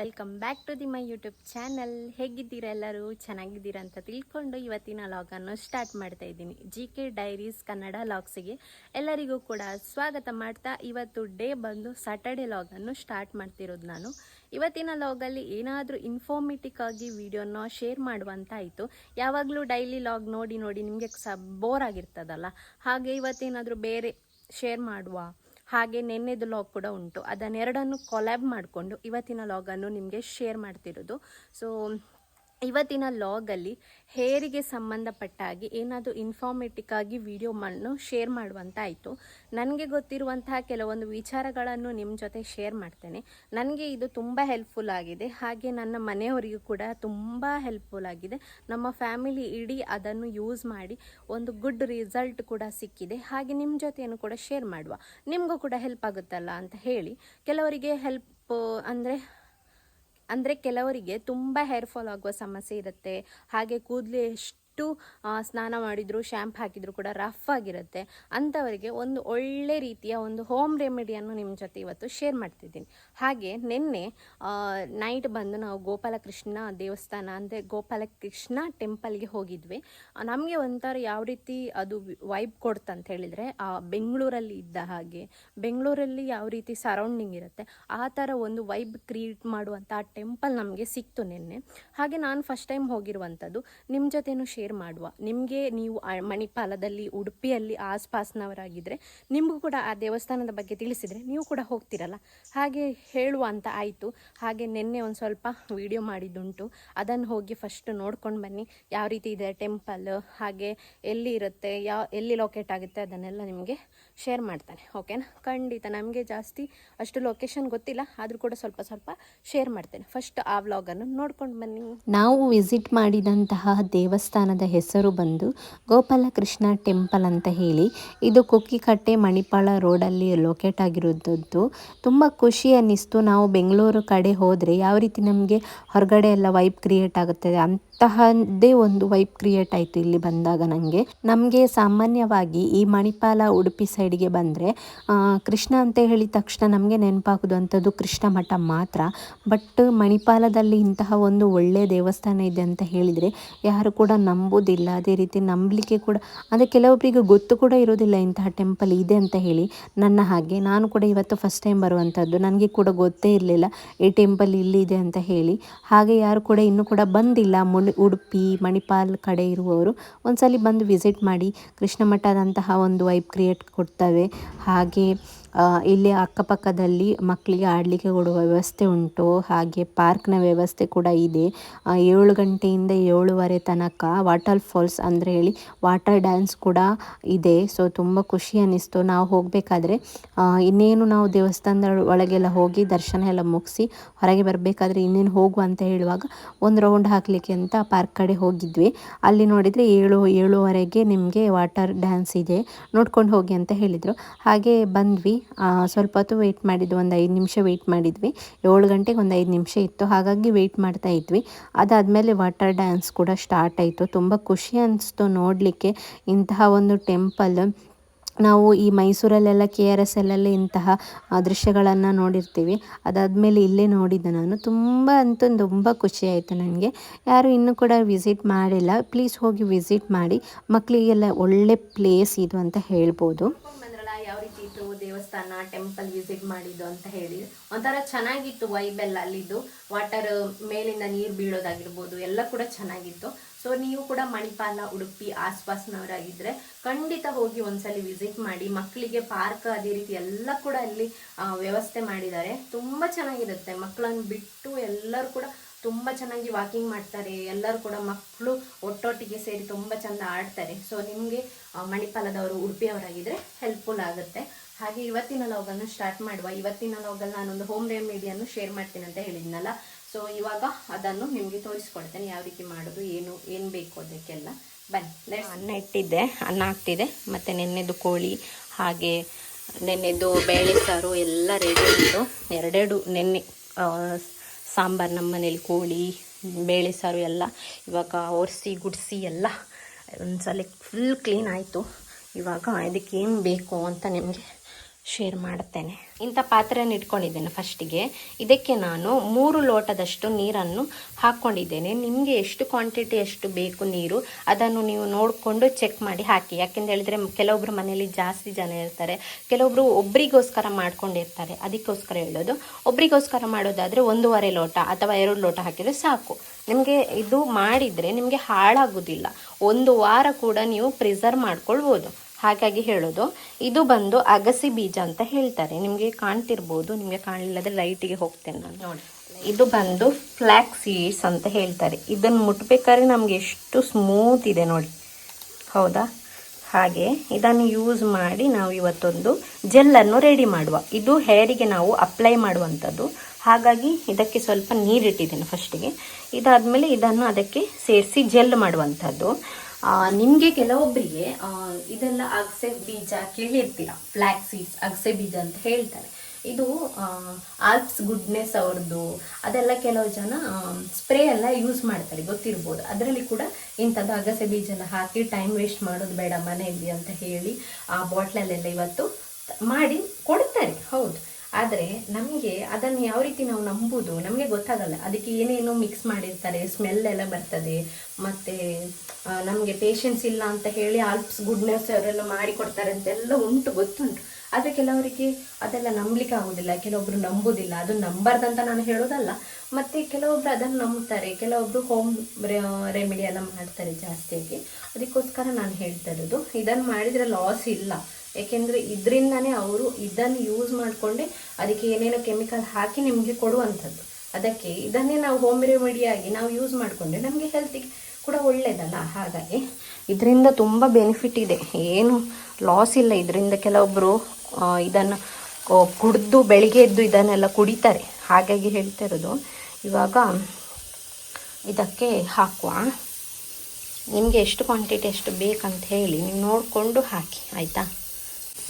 Welcome back to the my YouTube channel ಹೇಗಿದ್ದೀರಾ ಎಲ್ಲರೂ? ಚೆನ್ನಾಗಿದ್ದೀರಾ ಅಂತ ತಿಳ್ಕೊಂಡು ಇವತ್ತಿನ ಲಾಗನ್ನು ಸ್ಟಾರ್ಟ್ ಮಾಡ್ತಾ ಇದ್ದೀನಿ. ಜಿ ಕೆ ಡೈರೀಸ್ ಕನ್ನಡ ಲಾಗ್ಸಿಗೆ ಎಲ್ಲರಿಗೂ ಕೂಡ ಸ್ವಾಗತ ಮಾಡ್ತಾ ಇವತ್ತು ಡೇ ಬಂದು ಸಾಟರ್ಡೆ ಲಾಗನ್ನು ಸ್ಟಾರ್ಟ್ ಮಾಡ್ತಿರೋದು ನಾನು. ಇವತ್ತಿನ ಲಾಗಲ್ಲಿ ಏನಾದರೂ ಇನ್ಫಾರ್ಮೇಟಿಕ್ ಆಗಿ ವಿಡಿಯೋನ ಶೇರ್ ಮಾಡುವಂತ ಆಯಿತು ಯಾವಾಗಲೂ ಡೈಲಿ ಲಾಗ್ ನೋಡಿ ನೋಡಿ ನಿಮಗೆ ಸ ಬೋರ್ ಆಗಿರ್ತದಲ್ಲ? ಹಾಗೆ ಇವತ್ತೇನಾದರೂ ಬೇರೆ ಶೇರ್ ಮಾಡುವ? ಹಾಗೆ ನೆನ್ನೆದು ಲಾಗ್ ಕೂಡ ಉಂಟು. ಅದನ್ನೆರಡನ್ನು ಕೊಲ್ಯಾಬ್ ಮಾಡಿಕೊಂಡು ಇವತ್ತಿನ ಲಾಗನ್ನು ನಿಮಗೆ ಶೇರ್ ಮಾಡ್ತಿರೋದು. ಸೊ ಇವತ್ತಿನ ಲಾಗಲ್ಲಿ ಹೇರಿಗೆ ಸಂಬಂಧಪಟ್ಟ ಹಾಗೆ ಏನಾದರೂ ಇನ್ಫಾರ್ಮೇಟಿಕ್ ಆಗಿ ವಿಡಿಯೋವನ್ನು ಶೇರ್ ಮಾಡುವಂಥ ಆಯಿತು ನನಗೆ ಗೊತ್ತಿರುವಂತಹ ಕೆಲವೊಂದು ವಿಚಾರಗಳನ್ನು ನಿಮ್ಮ ಜೊತೆ ಶೇರ್ ಮಾಡ್ತೇನೆ. ನನಗೆ ಇದು ತುಂಬ ಹೆಲ್ಪ್ಫುಲ್ ಆಗಿದೆ. ಹಾಗೆ ನನ್ನ ಮನೆಯವರಿಗೂ ಕೂಡ ತುಂಬ ಹೆಲ್ಪ್ಫುಲ್ ಆಗಿದೆ. ನಮ್ಮ ಫ್ಯಾಮಿಲಿ ಇಡೀ ಅದನ್ನು ಯೂಸ್ ಮಾಡಿ ಒಂದು ಗುಡ್ ರಿಸಲ್ಟ್ ಕೂಡ ಸಿಕ್ಕಿದೆ. ಹಾಗೆ ನಿಮ್ಮ ಜೊತೆಯನ್ನು ಕೂಡ ಶೇರ್ ಮಾಡುವ. ನಿಮಗೂ ಕೂಡ ಹೆಲ್ಪ್ ಆಗುತ್ತಲ್ಲ ಅಂತ ಹೇಳಿ. ಕೆಲವರಿಗೆ ಹೆಲ್ಪ್ ಅಂದರೆ ಅಂದರೆ ಕೆಲವರಿಗೆ ತುಂಬ ಹೇರ್ ಫಾಲ್ ಆಗುವ ಸಮಸ್ಯೆ ಇರುತ್ತೆ. ಹಾಗೆ ಕೂದಲು ಎಷ್ಟು ಆ, ಸ್ನಾನ ಮಾಡಿದ್ರು ಶ್ಯಾಂಪ್ ಹಾಕಿದ್ರು ಕೂಡ ರಫ್ ಆಗಿರುತ್ತೆ. ಅಂಥವರಿಗೆ ಒಂದು ಒಳ್ಳೆ ರೀತಿಯ ಒಂದು ಹೋಮ್ ರೆಮಿಡಿಯನ್ನು ನಿಮ್ಮ ಜೊತೆ ಇವತ್ತು ಶೇರ್ ಮಾಡ್ತಿದ್ದೀನಿ. ಹಾಗೆ ನಿನ್ನೆ ನೈಟ್ ಬಂದು ನಾವು ಗೋಪಾಲಕೃಷ್ಣ ದೇವಸ್ಥಾನ ಅಂದರೆ ಗೋಪಾಲಕೃಷ್ಣ ಟೆಂಪಲ್ಗೆ ಹೋಗಿದ್ವಿ. ನಮಗೆ ಒಂಥರ ಯಾವ ರೀತಿ ಅದು ವೈಬ್ ಕೊಡ್ತಂತ ಹೇಳಿದರೆ ಬೆಂಗಳೂರಲ್ಲಿ ಇದ್ದ ಹಾಗೆ ಬೆಂಗಳೂರಲ್ಲಿ ಯಾವ ರೀತಿ ಸರೌಂಡಿಂಗ್ ಇರುತ್ತೆ ಆ ಥರ ಒಂದು ವೈಬ್ ಕ್ರಿಯೇಟ್ ಮಾಡುವಂಥ ಟೆಂಪಲ್ ನಮಗೆ ಸಿಕ್ತು ನಿನ್ನೆ. ಹಾಗೆ ನಾನು ಫಸ್ಟ್ ಟೈಮ್ ಹೋಗಿರುವಂಥದ್ದು. ನಿಮ್ಮ ಜೊತೆನೂ ಶೇರ್ ಮಾಡುವ. ನಿಮಗೆ ನೀವು ಮಣಿಪಾಲದಲ್ಲಿ, ಉಡುಪಿಯಲ್ಲಿ ಆಸ್ಪಾಸ್ನವರಾಗಿದ್ದರೆ ನಿಮಗೂ ಕೂಡ ಆ ದೇವಸ್ಥಾನದ ಬಗ್ಗೆ ತಿಳಿಸಿದರೆ ನೀವು ಕೂಡ ಹೋಗ್ತಿರಲ್ಲ. ಹಾಗೆ ಹೇಳುವ ಅಂತ ಆಯಿತು. ಹಾಗೆ ನಿನ್ನೆ ಒಂದು ಸ್ವಲ್ಪ ವಿಡಿಯೋ ಮಾಡಿದ್ದುಂಟು. ಅದನ್ನು ಹೋಗಿ ಫಸ್ಟ್ ನೋಡ್ಕೊಂಡು ಬನ್ನಿ. ಯಾವ ರೀತಿ ಇದೆ ಟೆಂಪಲ್ ಹಾಗೆ ಎಲ್ಲಿ ಇರುತ್ತೆ, ಯಾವ, ಎಲ್ಲಿ ಲೊಕೇಟ್ ಆಗುತ್ತೆ ಅದನ್ನೆಲ್ಲ ನಿಮಗೆ ಶೇರ್ ಮಾಡ್ತಾನೆ. ಓಕೆನಾ ಖಂಡಿತ ನಮಗೆ ಜಾಸ್ತಿ ಅಷ್ಟು ಲೊಕೇಶನ್ ಗೊತ್ತಿಲ್ಲ. ಆದರೂ ಕೂಡ ಸ್ವಲ್ಪ ಸ್ವಲ್ಪ ಶೇರ್ ಮಾಡ್ತೇನೆ. ಫಸ್ಟ್ ಆ ವ್ಲಾಗನ್ನು ನೋಡ್ಕೊಂಡು ಬನ್ನಿ. ನಾವು ವಿಸಿಟ್ ಮಾಡಿದಂತಹ ದೇವಸ್ಥಾನದ ಹೆಸರು ಬಂದು ಗೋಪಾಲಕೃಷ್ಣ ಟೆಂಪಲ್ ಅಂತ ಹೇಳಿ, ಇದು ಕುಕ್ಕಿಕಟ್ಟೆ ಮಣಿಪಾಳ ರೋಡಲ್ಲಿ ಲೊಕೇಟ್ ಆಗಿರೋದದ್ದು ತುಂಬ ಖುಷಿ ಅನ್ನಿಸ್ತು. ನಾವು ಬೆಂಗಳೂರು ಕಡೆ ಹೋದರೆ ಯಾವ ರೀತಿ ನಮಗೆ ಹೊರಗಡೆ ಎಲ್ಲ ವೈಬ್ ಕ್ರಿಯೇಟ್ ಆಗುತ್ತದೆ ಅಂತಹದ್ದೇ ಒಂದು ವೈಬ್ ಕ್ರಿಯೇಟ್ ಆಯಿತು ಇಲ್ಲಿ ಬಂದಾಗ ನನಗೆ ನಮಗೆ ಸಾಮಾನ್ಯವಾಗಿ ಈ ಮಣಿಪಾಲ ಉಡುಪಿ ಸೈಡ್ಗೆ ಬಂದರೆ ಕೃಷ್ಣ ಅಂತ ಹೇಳಿದ ತಕ್ಷಣ ನಮಗೆ ನೆನಪಾಗೋದು ಕೃಷ್ಣ ಮಠ ಮಾತ್ರ. ಬಟ್ ಮಣಿಪಾಲದಲ್ಲಿ ಇಂತಹ ಒಂದು ಒಳ್ಳೆಯ ದೇವಸ್ಥಾನ ಇದೆ ಅಂತ ಹೇಳಿದರೆ, ಯಾರು ಕೂಡ ನಂಬೋದಿಲ್ಲ. ಅದೇ ರೀತಿ ನಂಬಲಿಕ್ಕೆ ಕೂಡ, ಅಂದರೆ ಕೆಲವೊಬ್ಬರಿಗೆ ಗೊತ್ತು ಕೂಡ ಇರೋದಿಲ್ಲ ಇಂತಹ ಟೆಂಪಲ್ ಇದೆ ಅಂತ ಹೇಳಿ. ನನ್ನ ಹಾಗೆ, ನಾನು ಕೂಡ ಇವತ್ತು ಫಸ್ಟ್ ಟೈಮ್ ಬರುವಂಥದ್ದು ನನಗೆ ಕೂಡ ಗೊತ್ತೇ ಇರಲಿಲ್ಲ ಈ ಟೆಂಪಲ್ ಇಲ್ಲಿದೆ ಅಂತ ಹೇಳಿ. ಹಾಗೆ ಯಾರು ಕೂಡ ಇನ್ನೂ ಕೂಡ ಬಂದಿಲ್ಲ. ಮುಣಿ ಉಡುಪಿ, ಮಣಿಪಾಲ್ ಕಡೆ ಇರುವವರು ಒಂದ್ಸಲಿ ಬಂದು ವಿಸಿಟ್ ಮಾಡಿ ಕೃಷ್ಣ ಮಠದಂತಹ ಒಂದು ವೈಬ್ ಕ್ರಿಯೇಟ್ ಕೊಡ್ತವೆ. ಹಾಗೆ ಇಲ್ಲಿ ಅಕ್ಕಪಕ್ಕದಲ್ಲಿ ಮಕ್ಕಳಿಗೆ ಆಡಲಿಕ್ಕೆ ಕೊಡುವ ವ್ಯವಸ್ಥೆ ಉಂಟು. ಹಾಗೆ ಪಾರ್ಕ್ನ ವ್ಯವಸ್ಥೆ ಕೂಡ ಇದೆ. ಏಳು ಗಂಟೆಯಿಂದ ಏಳುವರೆ ತನಕ ವಾಟರ್ ಫಾಲ್ಸ್ ಅಂದರೆ ಹೇಳಿ ವಾಟರ್ ಡ್ಯಾನ್ಸ್ ಕೂಡ ಇದೆ. ಸೊ ತುಂಬ ಖುಷಿ ಅನ್ನಿಸ್ತು ನಾವು ಹೋಗಬೇಕಾದ್ರೆ ಇನ್ನೇನು ನಾವು ದೇವಸ್ಥಾನದ ಒಳಗೆಲ್ಲ ಹೋಗಿ ದರ್ಶನ ಎಲ್ಲ ಮುಗಿಸಿ ಹೊರಗೆ ಬರಬೇಕಾದ್ರೆ ಇನ್ನೇನು ಹೋಗುವ ಅಂತ ಹೇಳುವಾಗ ಒಂದು ರೌಂಡ್ ಹಾಕಲಿಕ್ಕೆ ಅಂತ ಪಾರ್ಕ್ ಕಡೆ ಹೋಗಿದ್ವಿ. ಅಲ್ಲಿ ನೋಡಿದರೆ ಏಳು, ಏಳುವರೆಗೆ ನಿಮಗೆ ವಾಟರ್ ಡ್ಯಾನ್ಸ್ ಇದೆ. ನೋಡ್ಕೊಂಡು ಹೋಗಿ ಅಂತ ಹೇಳಿದರು. ಹಾಗೆ ಬಂದ್ವಿ. ಸ್ವಲ್ಪ ಹೊತ್ತು ವೆಯ್ಟ್ ಮಾಡಿದ್ವಿ, ಒಂದು ಐದು ನಿಮಿಷ ವೆಯ್ಟ್ ಮಾಡಿದ್ವಿ. ಏಳು ಗಂಟೆಗೆ ಒಂದು ಐದು ನಿಮಿಷ ಇತ್ತು. ಹಾಗಾಗಿ ವೆಯ್ಟ್ ಮಾಡ್ತಾ ಇದ್ವಿ. ಅದಾದಮೇಲೆ ವಾಟರ್ ಡ್ಯಾನ್ಸ್ ಕೂಡ ಸ್ಟಾರ್ಟ್ ಆಯಿತು. ತುಂಬ ಖುಷಿ ಅನಿಸ್ತು ನೋಡಲಿಕ್ಕೆ. ಇಂತಹ ಒಂದು ಟೆಂಪಲ್ ನಾವು ಈ ಮೈಸೂರಲ್ಲೆಲ್ಲ ಕೆ ಆರ್ ಎಸ್ ಎಲ್ಲೆಲ್ಲ ಇಂತಹ ದೃಶ್ಯಗಳನ್ನು ನೋಡಿರ್ತೀವಿ. ಅದಾದಮೇಲೆ ಇಲ್ಲೇ ನೋಡಿದ್ದೆ ನಾನು. ತುಂಬ ಅಂತೂ ತುಂಬ ಖುಷಿ ಆಯಿತು ನನಗೆ. ಯಾರು ಇನ್ನೂ ಕೂಡ ವಿಸಿಟ್ ಮಾಡಿಲ್ಲ. ಪ್ಲೀಸ್ ಹೋಗಿ ವಿಸಿಟ್ ಮಾಡಿ. ಮಕ್ಕಳಿಗೆಲ್ಲ ಒಳ್ಳೆ ಪ್ಲೇಸ್ ಇದು ಅಂತ ಹೇಳ್ಬೋದು. ಯಾವ ರೀತಿ ಇತ್ತು ದೇವಸ್ಥಾನ ಟೆಂಪಲ್ ವಿಸಿಟ್ ಮಾಡಿದ್ದು ಅಂತ ಹೇಳಿ. ಒಂಥರ ಚೆನ್ನಾಗಿತ್ತು ವೈಬ್ ಎಲ್ಲ ಅಲ್ಲಿದ್ದು. ವಾಟರ್ ಮೇಲಿಂದ ನೀರು ಬೀಳೋದಾಗಿರ್ಬೋದು, ಎಲ್ಲ ಕೂಡ ಚೆನ್ನಾಗಿತ್ತು. ಸೊ ನೀವು ಕೂಡ ಮಣಿಪಾಲ, ಉಡುಪಿ ಆಸ್ಪಾಸ್ನವರಾಗಿದ್ದರೆ ಖಂಡಿತ ಹೋಗಿ ಒಂದ್ಸಲಿ ವಿಸಿಟ್ ಮಾಡಿ, ಮಕ್ಕಳಿಗೆ ಪಾರ್ಕ್ ಅದೇ ರೀತಿ ಎಲ್ಲ ಕೂಡ ಅಲ್ಲಿ ವ್ಯವಸ್ಥೆ ಮಾಡಿದ್ದಾರೆ. ತುಂಬಾ ಚೆನ್ನಾಗಿರುತ್ತೆ. ಮಕ್ಕಳನ್ನು ಬಿಟ್ಟು ಎಲ್ಲರೂ ಕೂಡ ತುಂಬ ಚೆನ್ನಾಗಿ ವಾಕಿಂಗ್ ಮಾಡ್ತಾರೆ. ಎಲ್ಲರೂ ಕೂಡ ಮಕ್ಕಳು ಒಟ್ಟೊಟ್ಟಿಗೆ ಸೇರಿ ತುಂಬ ಚೆಂದ ಆಡ್ತಾರೆ. ಸೊ ನಿಮಗೆ ಮಣಿಪಾಲದವರು ಉಡುಪಿಯವರಾಗಿದ್ದರೆ ಹೆಲ್ಪ್ಫುಲ್ ಆಗುತ್ತೆ. ಹಾಗೆ ಇವತ್ತಿನ ಲಾಗನ್ನು ಸ್ಟಾರ್ಟ್ ಮಾಡುವ. ಇವತ್ತಿನ ಲಾಗಲ್ಲಿ ನಾನೊಂದು ಹೋಮ್ ರೆಮಿಡಿಯನ್ನು ಶೇರ್ ಮಾಡ್ತೀನಿ ಅಂತ ಹೇಳಿದ್ನಲ್ಲ. ಸೊ ಇವಾಗ ಅದನ್ನು ನಿಮಗೆ ತೋರಿಸ್ಕೊಡ್ತೇನೆ. ಯಾವ ರೀತಿ ಮಾಡೋದು, ಏನು ಏನು ಬೇಕು ಅದಕ್ಕೆಲ್ಲ. ಬನ್ನಿ ಅನ್ನ ಇಟ್ಟಿದ್ದೆ. ಅನ್ನ ಆಗ್ತಿದೆ ಮತ್ತು ನೆನ್ನೆದು ಕೋಳಿ, ಹಾಗೆ ನೆನ್ನೆದು ಬೇಳೆ ಸಾರು ಎಲ್ಲ ರೆಡಿ ಉಂಟು ಎರಡೆರಡು ನೆನ್ನೆ ಸಾಂಬಾರು ನಮ್ಮ ಮನೇಲಿ ಕೋಳಿ, ಬೇಳೆ ಸಾರು ಎಲ್ಲ, ಇವಾಗ ಒರೆಸಿ, ಗುಡಿಸಿ ಎಲ್ಲ ಒಂದ್ಸಲ ಫುಲ್ ಕ್ಲೀನ್ ಆಯಿತು. ಇವಾಗ ಇದಕ್ಕೆ ಏನು ಬೇಕು ಅಂತ ನಿಮಗೆ? ಶೇರ್ ಮಾಡ್ತೇನೆ. ಇಂಥ ಪಾತ್ರೆಯನ್ನು ಇಟ್ಕೊಂಡಿದ್ದೇನೆ ಫಸ್ಟಿಗೆ. ಇದಕ್ಕೆ ನಾನು ಮೂರು ಲೋಟದಷ್ಟು ನೀರನ್ನು ಹಾಕ್ಕೊಂಡಿದ್ದೇನೆ. ನಿಮಗೆ ಎಷ್ಟು ಕ್ವಾಂಟಿಟಿ ಎಷ್ಟು ಬೇಕು ನೀರು, ಅದನ್ನು ನೀವು ನೋಡಿಕೊಂಡು ಚೆಕ್ ಮಾಡಿ ಹಾಕಿ. ಯಾಕೆಂತ ಹೇಳಿದ್ರೆ ಕೆಲವೊಬ್ಬರು ಮನೆಯಲ್ಲಿ ಜಾಸ್ತಿ ಜನ ಇರ್ತಾರೆ. ಕೆಲವೊಬ್ಬರು ಒಬ್ರಿಗೋಸ್ಕರ ಮಾಡ್ಕೊಂಡಿರ್ತಾರೆ. ಅದಕ್ಕೋಸ್ಕರ ಹೇಳೋದು. ಒಬ್ರಿಗೋಸ್ಕರ ಮಾಡೋದಾದರೆ ಒಂದೂವರೆ ಲೋಟ ಅಥವಾ ಎರಡು ಲೋಟ ಹಾಕಿದರೆ ಸಾಕು. ನಿಮಗೆ ಇದು ಮಾಡಿದರೆ ನಿಮಗೆ ಹಾಳಾಗೋದಿಲ್ಲ. ಒಂದು ವಾರ ಕೂಡ ನೀವು ಪ್ರಿಸರ್ವ್ ಮಾಡ್ಕೊಳ್ಬೋದು. ಹಾಗಾಗಿ ಹೇಳೋದು ಇದು ಬಂದು ಅಗಸಿ ಬೀಜ ಅಂತ ಹೇಳ್ತಾರೆ. ನಿಮಗೆ ಕಾಣ್ತಿರ್ಬೋದು ನಿಮಗೆ ಕಾಣಲಿಲ್ಲದ್ರೆ ಲೈಟಿಗೆ ಹೋಗ್ತೇನೆ ನಾನು. ನೋಡಿ. ಇದು ಬಂದು ಫ್ಲ್ಯಾಕ್ ಸೀಡ್ಸ್ ಅಂತ ಹೇಳ್ತಾರೆ. ಇದನ್ನು ಮುಟ್ಬೇಕಾದ್ರೆ ನಮಗೆ ಎಷ್ಟು ಸ್ಮೂತ್ ಇದೆ ನೋಡಿ. ಹೌದಾ? ಹಾಗೆ ಇದನ್ನು ಯೂಸ್ ಮಾಡಿ ನಾವು ಇವತ್ತೊಂದು ಜೆಲ್ಲನ್ನು ರೆಡಿ ಮಾಡುವ. ಇದು ಹೇರಿಗೆ ನಾವು ಅಪ್ಲೈ ಮಾಡುವಂಥದ್ದು. ಹಾಗಾಗಿ ಇದಕ್ಕೆ ಸ್ವಲ್ಪ ನೀರಿಟ್ಟಿದ್ದೇನೆ ಫಸ್ಟಿಗೆ ಇದಾದಮೇಲೆ ಇದನ್ನು ಅದಕ್ಕೆ ಸೇರಿಸಿ ಜೆಲ್ ಮಾಡುವಂಥದ್ದು. ನಿಮಗೆ ಕೆಲವೊಬ್ಬರಿಗೆ ಇದೆಲ್ಲ ಅಗಸೆ ಬೀಜ ಕೇಳಿರ್ತೀರ? ಫ್ಲ್ಯಾಕ್ ಸೀಡ್ಸ್ ಅಗಸೆ ಬೀಜ ಅಂತ ಹೇಳ್ತಾರೆ. ಇದು ಆಲ್ಪ್ಸ್ ಗುಡ್ನೆಸ್ ಅವ್ರದ್ದು ಅದೆಲ್ಲ ಕೆಲವು ಜನ ಸ್ಪ್ರೇ ಎಲ್ಲ ಯೂಸ್ ಮಾಡ್ತಾರೆ, ಗೊತ್ತಿರ್ಬೋದು. ಅದರಲ್ಲಿ ಕೂಡ ಇಂಥದ್ದು ಅಗಸೆ ಬೀಜ ಎಲ್ಲ ಹಾಕಿ ಟೈಮ್ ವೇಸ್ಟ್ ಮಾಡೋದು ಬೇಡ ಮನೆಯಲ್ಲಿ ಅಂತ ಹೇಳಿ ಆ ಬಾಟ್ಲಲ್ಲೆಲ್ಲ ಇವತ್ತು ಮಾಡಿ ಕೊಡ್ತಾರೆ. ಹೌದು. ಆದರೆ ನಮಗೆ ಅದನ್ನು ಯಾವ ರೀತಿ ನಾವು ನಂಬುದು ನಮಗೆ ಗೊತ್ತಾಗಲ್ಲ. ಅದಕ್ಕೆ ಏನೇನೋ ಮಿಕ್ಸ್ ಮಾಡಿರ್ತಾರೆ ಸ್ಮೆಲ್ ಎಲ್ಲ ಬರ್ತದೆ, ಮತ್ತೆ ನಮಗೆ ಪೇಷನ್ಸ್ ಇಲ್ಲ ಅಂತ ಹೇಳಿ ಆಲ್ಪ್ಸ್ ಗುಡ್ನೆಸ್ ಅವರೆಲ್ಲ ಮಾಡಿಕೊಡ್ತಾರೆ ಅಂತೆಲ್ಲ ಉಂಟು, ಗೊತ್ತುಂಟು. ಆದರೆ ಕೆಲವರಿಗೆ ಅದೆಲ್ಲ ನಂಬಲಿಕ್ಕೆ ಆಗೋದಿಲ್ಲ, ಕೆಲವೊಬ್ರು ನಂಬುದಿಲ್ಲ. ಅದು ನಂಬಾರ್ದಂತ ನಾನು ಹೇಳೋದಲ್ಲ. ಮತ್ತು ಕೆಲವೊಬ್ರು ಅದನ್ನು ನಂಬ್ತಾರೆ, ಕೆಲವೊಬ್ರು ಹೋಮ್ ರೆಮಿಡಿ ಎಲ್ಲ ಮಾಡ್ತಾರೆ ಜಾಸ್ತಿಯಾಗಿ. ಅದಕ್ಕೋಸ್ಕರ ನಾನು ಹೇಳ್ತಾ ಇರೋದು, ಇದನ್ನು ಮಾಡಿದರೆ ಲಾಸ್ ಇಲ್ಲ. ಏಕೆಂದರೆ ಇದರಿಂದನೇ ಅವರು ಇದನ್ನು ಯೂಸ್ ಮಾಡಿಕೊಂಡೆ ಅದಕ್ಕೆ ಏನೇನೋ ಕೆಮಿಕಲ್ ಹಾಕಿ ನಿಮಗೆ ಕೊಡುವಂಥದ್ದು. ಅದಕ್ಕೆ ಇದನ್ನೇ ನಾವು ಹೋಮ್ ರೆಮಿಡಿಯಾಗಿ ನಾವು ಯೂಸ್ ಮಾಡಿಕೊಂಡ್ರೆ ನಮಗೆ ಹೆಲ್ತಿಗೆ ಕೂಡ ಒಳ್ಳೆಯದಲ್ಲ ಹಾಗಾಗಿ ಇದರಿಂದ ತುಂಬ ಬೆನಿಫಿಟ್ ಇದೆ. ಏನು ಲಾಸ್ ಇಲ್ಲ. ಇದರಿಂದ ಕೆಲವೊಬ್ಬರು ಇದನ್ನು ಕುಡಿದು ಬೆಳಿಗ್ಗೆ ಎದ್ದು ಇದನ್ನೆಲ್ಲ ಕುಡಿತಾರೆ. ಹಾಗಾಗಿ ಹೇಳ್ತಾ ಇರೋದು, ಇವಾಗ ಇದಕ್ಕೆ ಹಾಕುವ. ನಿಮಗೆ ಎಷ್ಟು ಕ್ವಾಂಟಿಟಿ ಎಷ್ಟು ಬೇಕಂತ ಹೇಳಿ ನೀವು ನೋಡಿಕೊಂಡು ಹಾಕಿ, ಆಯಿತಾ?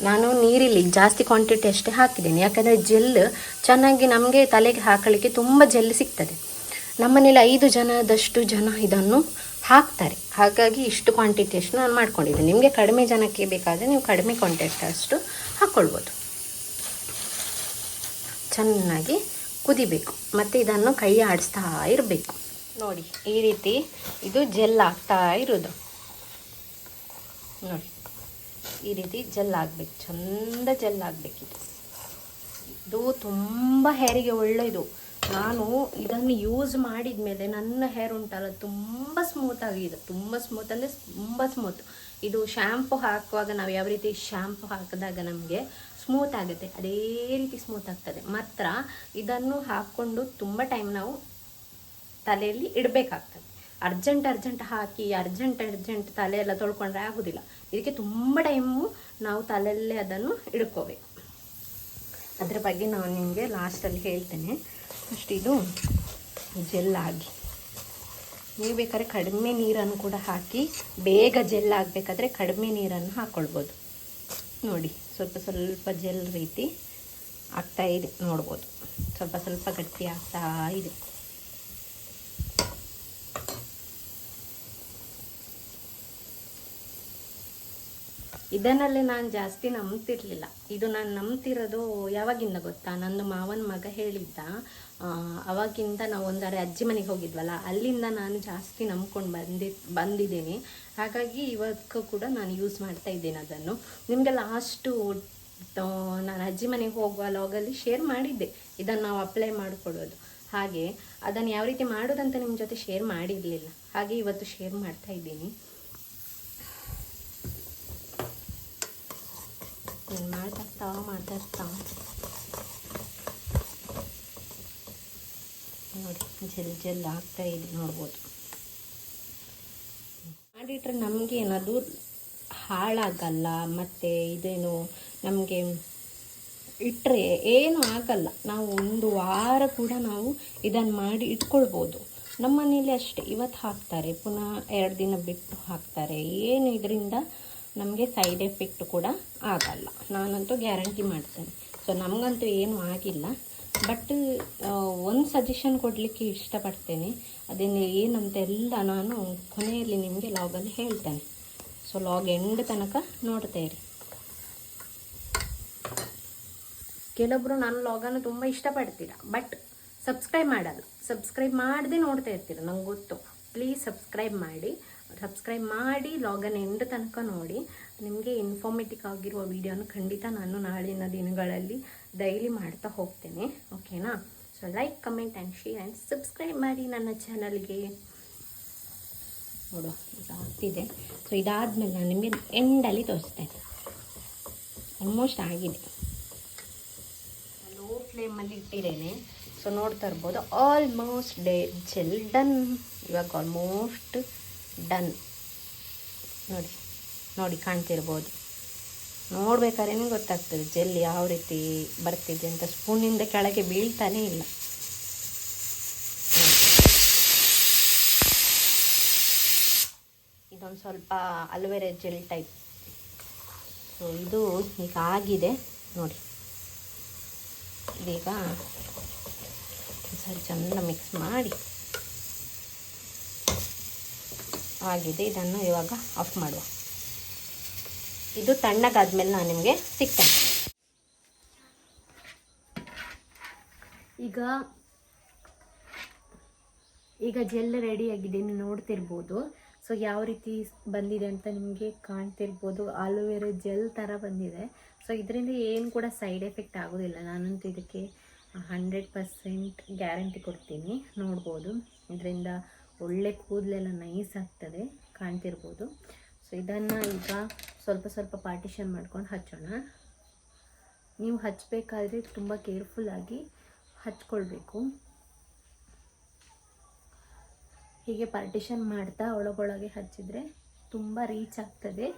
ನಾನು ನೀರಿಲ್ಲಿ ಜಾಸ್ತಿ ಕ್ವಾಂಟಿಟಿ ಅಷ್ಟೇ ಹಾಕಿದ್ದೇನೆ. ಯಾಕಂದರೆ ಜೆಲ್ ಚೆನ್ನಾಗಿ ನಮಗೆ ತಲೆಗೆ ಹಾಕಲಿಕ್ಕೆ ತುಂಬ ಜೆಲ್ ಸಿಗ್ತದೆ. ನಮ್ಮನೇಲಿ ಐದು ಜನದಷ್ಟು ಜನ ಇದನ್ನು ಹಾಕ್ತಾರೆ. ಹಾಗಾಗಿ ಇಷ್ಟು ಕ್ವಾಂಟಿಟಿ ಅಷ್ಟು ನಾನು ಮಾಡ್ಕೊಂಡಿದ್ದೀನಿ. ನಿಮಗೆ ಕಡಿಮೆ ಜನಕ್ಕೆ ಬೇಕಾದರೆ ನೀವು ಕಡಿಮೆ ಕ್ವಾಂಟಿಟಿ ಅಷ್ಟು ಹಾಕ್ಕೊಳ್ಬೋದು ಚೆನ್ನಾಗಿ ಕುದಿಬೇಕು. ಮತ್ತು ಇದನ್ನು ಕೈ ಆಡಿಸ್ತಾ ಇರಬೇಕು. ನೋಡಿ, ಈ ರೀತಿ ಇದು ಜೆಲ್ ಆಗ್ತಾ ಇರೋದು. ನೋಡಿ. ಈ ರೀತಿ ಜೆಲ್ ಆಗಬೇಕು, ಚಂದ ಜೆಲ್ ಆಗಬೇಕಿದು ಇದು ತುಂಬ ಹೇರಿಗೆ ಒಳ್ಳೆಯದು. ನಾನು ಇದನ್ನು ಯೂಸ್ ಮಾಡಿದ ಮೇಲೆ ನನ್ನ ಹೇರ್ ಉಂಟಲ್ಲ, ತುಂಬ ಸ್ಮೂತ್ ಆಗಿದೆ. ತುಂಬ ಸ್ಮೂತ್ ಅಂದರೆ ತುಂಬ ಸ್ಮೂತ್ ಇದು ಶ್ಯಾಂಪು ಹಾಕುವಾಗ ನಾವು ಯಾವ ರೀತಿ ಶ್ಯಾಂಪು ಹಾಕಿದಾಗ ನಮಗೆ ಸ್ಮೂತ್ ಆಗುತ್ತೆ. ಅದೇ ರೀತಿ ಸ್ಮೂತ್ ಆಗ್ತದೆ. ಮಾತ್ರ ಇದನ್ನು ಹಾಕ್ಕೊಂಡು ತುಂಬ ಟೈಮ್ ನಾವು ತಲೆಯಲ್ಲಿ ಇಡಬೇಕಾಗ್ತದೆ. ಅರ್ಜೆಂಟ್ ಅರ್ಜೆಂಟ್ ಹಾಕಿ, ಅರ್ಜೆಂಟ್ ಅರ್ಜೆಂಟ್ ತಲೆ ಎಲ್ಲ ತೊಳ್ಕೊಂಡ್ರೆ ಆಗೋದಿಲ್ಲ. ಇದಕ್ಕೆ ತುಂಬ ಟೈಮು ನಾವು ತಲೆಯಲ್ಲೇ ಅದನ್ನು ಇಡ್ಕೋಬೇಕು. ಅದರ ಬಗ್ಗೆ ನಾನು ನಿಮಗೆ ಲಾಸ್ಟಲ್ಲಿ ಹೇಳ್ತೇನೆ. ಫಸ್ಟ್ ಇದು ಜೆಲ್ ಆಗಿ. ನೀವು ಬೇಕಾದ್ರೆ ಕಡಿಮೆ ನೀರನ್ನು ಕೂಡ ಹಾಕಿ, ಬೇಗ ಜೆಲ್ ಆಗಬೇಕಾದ್ರೆ ಕಡಿಮೆ ನೀರನ್ನು ಹಾಕ್ಕೊಳ್ಬೋದು ನೋಡಿ, ಸ್ವಲ್ಪ ಸ್ವಲ್ಪ ಜೆಲ್ ರೀತಿ ಆಗ್ತಾ ಇದೆ, ನೋಡ್ಬೋದು. ಸ್ವಲ್ಪ ಸ್ವಲ್ಪ ಗಟ್ಟಿ ಆಗ್ತಾ ಇದೆ. ಇದನ್ನಲ್ಲೇ ನಾನು ಜಾಸ್ತಿ ನಂಬ್ತಿರ್ಲಿಲ್ಲ. ಇದು ನಾನು ನಂಬ್ತಿರೋದು ಯಾವಾಗಿಂದ ಗೊತ್ತಾ? ನನ್ನ ಮಾವನ ಮಗ ಹೇಳಿದ್ದ ಅವಾಗಿಂದ ನಾವು ಒಂದಾರೆ ಅಜ್ಜಿ ಮನೆಗೆ ಹೋಗಿದ್ವಲ್ಲ, ಅಲ್ಲಿಂದ ನಾನು ಜಾಸ್ತಿ ನಂಬ್ಕೊಂಡು ಬಂದಿ, ಬಂದಿದ್ದೀನಿ. ಹಾಗಾಗಿ ಇವತ್ತು ಕೂಡ ನಾನು ಯೂಸ್ ಮಾಡ್ತಾ ಇದ್ದೀನಿ ಅದನ್ನು. ನಿಮಗೆ ಲಾಸ್ಟು ನಾನು ಅಜ್ಜಿ ಮನೆಗೆ ಹೋಗುವ ಲಾಗಲ್ಲಿ ಶೇರ್ ಮಾಡಿದ್ದೆ. ಇದನ್ನು ನಾವು ಅಪ್ಲೈ ಮಾಡಿಕೊಡೋದು. ಹಾಗೆ ಅದನ್ನು ಯಾವ ರೀತಿ ಮಾಡೋದಂತ ನಿಮ್ಮ ಜೊತೆ ಶೇರ್ ಮಾಡಿರಲಿಲ್ಲ. ಹಾಗೆ ಇವತ್ತು ಶೇರ್ ಮಾಡ್ತಾ ಇದ್ದೀನಿ. ಮಾಡ್ತಾ ಇರ್ತಾವ ಮಾಡ್ತಾ ನೋಡಿ ಜಲ್ ಜಲ್ ಆಗ್ತಾ ಇದೆ ನೋಡ್ಬೋದು ಮಾಡಿಟ್ರೆ ನಮಗೆ ಏನದು ಹಾಳಾಗಲ್ಲ, ಮತ್ತು ಇದೇನು ನಮಗೆ ಇಟ್ಟರೆ ಏನು ಆಗಲ್ಲ. ನಾವು ಒಂದು ವಾರ ಕೂಡ ನಾವು ಇದನ್ನು ಮಾಡಿ ಇಟ್ಕೊಳ್ಬೋದು. ನಮ್ಮ ಮನೇಲಿ ಅಷ್ಟೇ, ಇವತ್ತು ಹಾಕ್ತಾರೆ, ಪುನಃ ಎರಡು ದಿನ ಬಿಟ್ಟು ಹಾಕ್ತಾರೆ. ಏನು ಇದರಿಂದ ನಮಗೆ ಸೈಡ್ ಎಫೆಕ್ಟ್ ಕೂಡ ಆಗಲ್ಲ. ನಾನಂತೂ ಗ್ಯಾರಂಟಿ ಮಾಡ್ತೇನೆ. ಸೊ ನಮಗಂತೂ ಏನೂ ಆಗಿಲ್ಲ. ಬಟ್ ಒಂದು ಸಜೆಷನ್ ಕೊಡಲಿಕ್ಕೆ ಇಷ್ಟಪಡ್ತೇನೆ. ಅದನ್ನು ಏನಂತೆಲ್ಲ ನಾನು ಕೊನೆಯಲ್ಲಿ ನಿಮಗೆ ಲಾಗಲ್ಲಿ ಹೇಳ್ತೇನೆ. ಸೊ ಲಾಗ್ ಎಂಡ್ ತನಕ ನೋಡ್ತಾ ಇರಿ. ಕೆಲವೊಬ್ರು ನಾನು ಲಾಗನ್ನು ತುಂಬ ಇಷ್ಟಪಡ್ತೀರ. ಬಟ್ ಸಬ್ಸ್ಕ್ರೈಬ್ ಮಾಡಲ್ಲ. ಸಬ್ಸ್ಕ್ರೈಬ್ ಮಾಡದೆ ನೋಡ್ತಾ ಇರ್ತೀರ, ನಂಗೆ ಗೊತ್ತು. ಪ್ಲೀಸ್ ಸಬ್ಸ್ಕ್ರೈಬ್ ಮಾಡಿ. ಸಬ್ಸ್ಕ್ರೈಬ್ ಮಾಡಿ ಲಾಗನ್ ಎಂಡ್ ತನಕ ನೋಡಿ. ನಿಮಗೆ ಇನ್ಫಾರ್ಮೇಟಿವ್ ಆಗಿರುವ ವಿಡಿಯೋನ ಖಂಡಿತ ನಾನು ನಾಳಿನ ದಿನಗಳಲ್ಲಿ ಡೈಲಿ ಮಾಡ್ತಾ ಹೋಗ್ತೇನೆ. ಓಕೆನಾ so like comment and share and subscribe ಮಾಡಿ ನನ್ನ ಚಾನಲ್ಗೆ ನೋಡು ಇದಾಗ್ತಿದೆ ಸೊ ಇದಾದಮೇಲೆ ನಾನು ನಿಮಗೆ ಎಂಡಲ್ಲಿ ತೋರಿಸ್ತೇನೆ. ಆಲ್ಮೋಸ್ಟ್ ಆಗಿದೆ. ಲೋ ಫ್ಲೇಮಲ್ಲಿ ಇಟ್ಟಿದ್ದೇನೆ. ಸೊ ನೋಡ್ತಾ ಇರ್ಬೋದು. ಆಲ್ಮೋಸ್ಟ್ ಡೇ ಜೆಲ್ ಡನ್ ಇವಾಗ ಆಲ್ಮೋಸ್ಟ್ ಡನ್ ನೋಡಿ ನೋಡಿ ಕಾಣ್ತಿರ್ಬೋದು. ನೋಡ್ಬೇಕಾದ್ರೆ ಗೊತ್ತಾಗ್ತದೆ ಜೆಲ್ ಯಾವ ರೀತಿ ಬರ್ತಿದೆ ಅಂತ. ಸ್ಪೂನಿಂದ ಕೆಳಗೆ ಬೀಳ್ತಾನೇ ಇಲ್ಲ. ಇದೊಂದು ಸ್ವಲ್ಪ ಅಲೋವೆರಾ ಜೆಲ್ ಟೈಪ್ ಸೊ ಇದು ಈಗ ಆಗಿದೆ. ನೋಡಿ. ಇದೀಗ ಸರಿ ಚೆಂದ ಮಿಕ್ಸ್ ಮಾಡಿ. ಆಗಿದೆ, ಇದನ್ನು ಇವಾಗ ಆಫ್ ಮಾಡುವ. ಇದು ತಣ್ಣಗಾದ್ಮೇಲೆ ನಾನು ನಿಮಗೆ ಸಿಗ್ತೇನೆ. ಈಗ ಈಗ ಜೆಲ್ ರೆಡಿ ಆಗಿದೆ, ನೀವು ನೋಡ್ತಿರ್ಬೋದು. ಸೊ ಯಾವ ರೀತಿ ಬಂದಿದೆ ಅಂತ ನಿಮಗೆ ಕಾಣ್ತಿರ್ಬೋದು. ಆಲೋವೆರಾ ಜೆಲ್ ಥರ ಬಂದಿದೆ. ಸೊ ಇದರಿಂದ ಏನು ಕೂಡ ಸೈಡ್ ಎಫೆಕ್ಟ್ ಆಗೋದಿಲ್ಲ. ನಾನಂತೂ ಇದಕ್ಕೆ ಹಂಡ್ರೆಡ್ ಪರ್ಸೆಂಟ್ ಗ್ಯಾರಂಟಿ ಕೊಡ್ತೀನಿ. ನೋಡ್ಬೋದು. ಇದರಿಂದ ಒಳ್ಳೆ ಕೂದಲೆಲ್ಲ ನೈಸ್ ಆಗ್ತದೆ ಕಾಣ್ತಿರ್ಬೋದು. ಸೊ ಇದನ್ನು ಈಗ ಸ್ವಲ್ಪ ಸ್ವಲ್ಪ ಪಾರ್ಟಿಷನ್ ಮಾಡ್ಕೊಂಡು ಹಚ್ಚೋಣ. ನೀವು ಹಚ್ಚಬೇಕಾದ್ರೆ ತುಂಬ ಕೇರ್ಫುಲ್ಲಾಗಿ ಹಚ್ಕೊಳ್ಬೇಕು. ಹೀಗೆ ಪಾರ್ಟಿಷನ್ ಮಾಡ್ತಾ ಒಳಗೊಳಗೆ ಹಚ್ಚಿದ್ರೆ ತುಂಬ ರೀಚ್ ಆಗ್ತದೆ.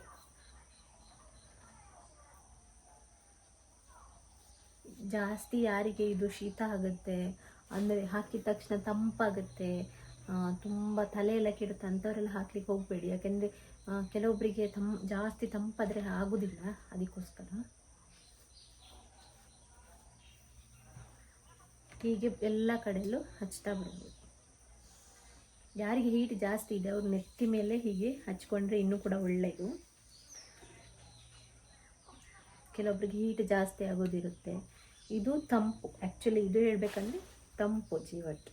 ಜಾಸ್ತಿ ಯಾರಿಗೆ ಇದು ಶೀತ ಆಗುತ್ತೆ, ಅಂದರೆ ಹಾಕಿದ ತಕ್ಷಣ ತಂಪಾಗುತ್ತೆ ತುಂಬ ತಲೆ ಎಲ್ಲ ಕೆಡುತ್ತೆ ಅಂಥವರೆಲ್ಲ ಹಾಕ್ಲಿಕ್ಕೆ ಹೋಗಬೇಡಿ. ಯಾಕೆಂದರೆ ಕೆಲವೊಬ್ಬರಿಗೆ ತಂ ಜಾಸ್ತಿ ತಂಪಾದರೆ ಆಗೋದಿಲ್ಲ. ಅದಕ್ಕೋಸ್ಕರ. ಹೀಗೆ ಎಲ್ಲ ಕಡೆಯಲ್ಲೂ ಹಚ್ತಾ ಬಿಡ್ಬೋದು ಯಾರಿಗೆ ಹೀಟ್ ಜಾಸ್ತಿ ಇದೆ, ಅವ್ರ ನೆತ್ತಿ ಮೇಲೆ ಹೀಗೆ ಹಚ್ಕೊಂಡ್ರೆ ಇನ್ನೂ ಕೂಡ ಒಳ್ಳೆಯದು. ಕೆಲವೊಬ್ರಿಗೆ ಹೀಟ್ ಜಾಸ್ತಿ ಆಗೋದಿರುತ್ತೆ. ಇದು ತಂಪು. ಆ್ಯಕ್ಚುಲಿ ಇದು ಹೇಳಬೇಕಂದ್ರೆ ತಂಪು ಜೀವಕ್ಕೆ.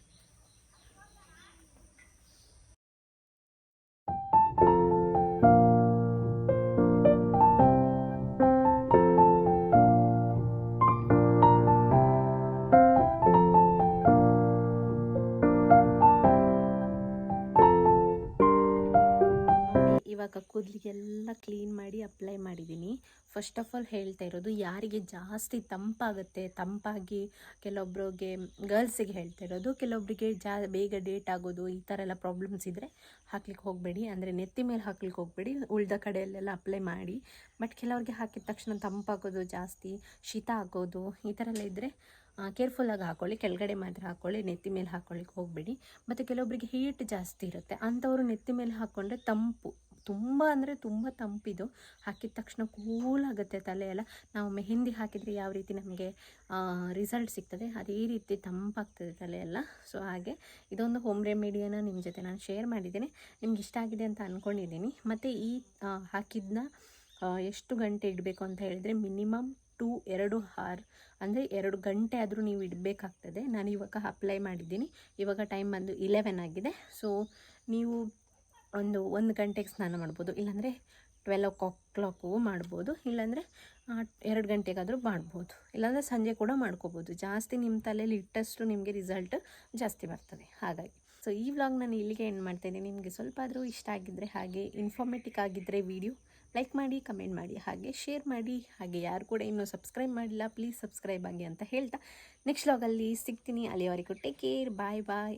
ಇವಾಗ ಕೂದಲಿಗೆಲ್ಲ ಕ್ಲೀನ್ ಮಾಡಿ ಅಪ್ಲೈ ಮಾಡಿದ್ದೀನಿ. ಫಸ್ಟ್ ಆಫ್ ಆಲ್ ಹೇಳ್ತಾ ಇರೋದು, ಯಾರಿಗೆ ಜಾಸ್ತಿ ತಂಪಾಗುತ್ತೆ, ತಂಪಾಗಿ ಕೆಲವೊಬ್ರಿಗೆ ಗರ್ಲ್ಸಿಗೆ ಹೇಳ್ತಾ ಇರೋದು ಕೆಲವೊಬ್ಬರಿಗೆ ಜಾ, ಬೇಗ ಡೇಟ್ ಆಗೋದು, ಈ ಥರ ಎಲ್ಲ ಪ್ರಾಬ್ಲಮ್ಸ್ ಇದ್ದರೆ ಹಾಕ್ಲಿಕ್ಕೆ ಹೋಗಬೇಡಿ. ಅಂದರೆ ನೆತ್ತಿ ಮೇಲೆ ಹಾಕ್ಲಿಕ್ಕೆ ಹೋಗಬೇಡಿ, ಉಳ್ದ ಕಡೆಯಲ್ಲೆಲ್ಲ ಅಪ್ಲೈ ಮಾಡಿ. ಬಟ್ ಕೆಲವ್ರಿಗೆ ಹಾಕಿದ ತಕ್ಷಣ ತಂಪಾಗೋದು ಜಾಸ್ತಿ, ಶೀತ ಆಗೋದು, ಈ ಥರ ಎಲ್ಲ ಇದ್ದರೆ ಕೇರ್ಫುಲ್ಲಾಗಿ ಹಾಕ್ಕೊಳ್ಳಿ ಕೆಳಗಡೆ ಮಾತ್ರ ಹಾಕ್ಕೊಳ್ಳಿ ನೆತ್ತಿ ಮೇಲೆ ಹಾಕ್ಕೊಳ್ಳಿಕ್ಕೆ ಹೋಗಬೇಡಿ. ಮತ್ತು ಕೆಲವೊಬ್ಬರಿಗೆ ಹೀಟ್ ಜಾಸ್ತಿ ಇರುತ್ತೆ, ಅಂಥವರು ನೆತ್ತಿ ಮೇಲೆ ಹಾಕ್ಕೊಂಡ್ರೆ ತಂಪು. ತುಂಬ ಅಂದರೆ ತುಂಬ ತಂಪಿದು. ಹಾಕಿದ ತಕ್ಷಣ ಕೂಲ್ ಆಗುತ್ತೆ ತಲೆ ಎಲ್ಲ. ನಾವು ಮೆಹಂದಿ ಹಾಕಿದರೆ ಯಾವ ರೀತಿ ನಮಗೆ ರಿಸಲ್ಟ್ ಸಿಗ್ತದೆ, ಅದೇ ರೀತಿ ತಂಪಾಗ್ತದೆ ತಲೆ ಎಲ್ಲ. ಸೊ ಹಾಗೆ ಇದೊಂದು ಹೋಮ್ ರೆಮಿಡಿಯನ್ನು ನಿಮ್ಮ ಜೊತೆ ನಾನು ಶೇರ್ ಮಾಡಿದ್ದೀನಿ. ನಿಮ್ಗೆ ಇಷ್ಟ ಆಗಿದೆ ಅಂತ ಅಂದ್ಕೊಂಡಿದ್ದೀನಿ ಮತ್ತು ಈ ಹಾಕಿದ್ನ ಎಷ್ಟು ಗಂಟೆ ಇಡಬೇಕು ಅಂತ ಹೇಳಿದರೆ ಮಿನಿಮಮ್ ಟೂ ಎರಡು ಹಾರ್, ಅಂದರೆ ಎರಡು ಗಂಟೆ ಆದರೂ ನೀವು ಇಡಬೇಕಾಗ್ತದೆ. ನಾನು ಇವಾಗ ಅಪ್ಲೈ ಮಾಡಿದ್ದೀನಿ. ಇವಾಗ ಟೈಮ್ ಬಂದು ಇಲೆವೆನ್ ಆಗಿದೆ. ಸೊ ನೀವು ಒಂದು ಒಂದು ಗಂಟೆಗೆ ಸ್ನಾನ ಮಾಡ್ಬೋದು. ಇಲ್ಲಾಂದರೆ ಟ್ವೆಲ್ ಓ ಕ್ಲಾಕು ಮಾಡ್ಬೋದು. ಇಲ್ಲಾಂದರೆ ಎರಡು ಗಂಟೆಗಾದರೂ ಮಾಡ್ಬೋದು. ಇಲ್ಲಾಂದರೆ ಸಂಜೆ ಕೂಡ ಮಾಡ್ಕೋಬೋದು. ಜಾಸ್ತಿ ನಿಮ್ಮ ತಲೆಯಲ್ಲಿ ಇಟ್ಟಷ್ಟು ನಿಮಗೆ ರಿಸಲ್ಟ್ ಜಾಸ್ತಿ ಬರ್ತದೆ. ಹಾಗಾಗಿ. ಸೊ ಈ ವ್ಲಾಗ್ ನಾನು ಇಲ್ಲಿಗೆ ಎಂಡ್ ಮಾಡ್ತೇನೆ ನಿಮಗೆ ಸ್ವಲ್ಪ ಆದರೂ ಇಷ್ಟ ಆಗಿದ್ದರೆ ಹಾಗೆ ಇನ್ಫಾರ್ಮೇಟಿಕ್ ಆಗಿದ್ದರೆ ವಿಡಿಯೋ ಲೈಕ್ ಮಾಡಿ ಕಮೆಂಟ್ ಮಾಡಿ, ಹಾಗೆ ಶೇರ್ ಮಾಡಿ, ಹಾಗೆ ಯಾರು ಕೂಡ ಇನ್ನೂ ಸಬ್ಸ್ಕ್ರೈಬ್ ಮಾಡಿಲ್ಲ ಪ್ಲೀಸ್ ಸಬ್ಸ್ಕ್ರೈಬ್ ಆಗಿ ಅಂತ ಹೇಳ್ತಾ ನೆಕ್ಸ್ಟ್ ವ್ಲಾಗಲ್ಲಿ ಸಿಗ್ತೀನಿ. ಅಲ್ಲಿವರೆಗೂ take care bye bye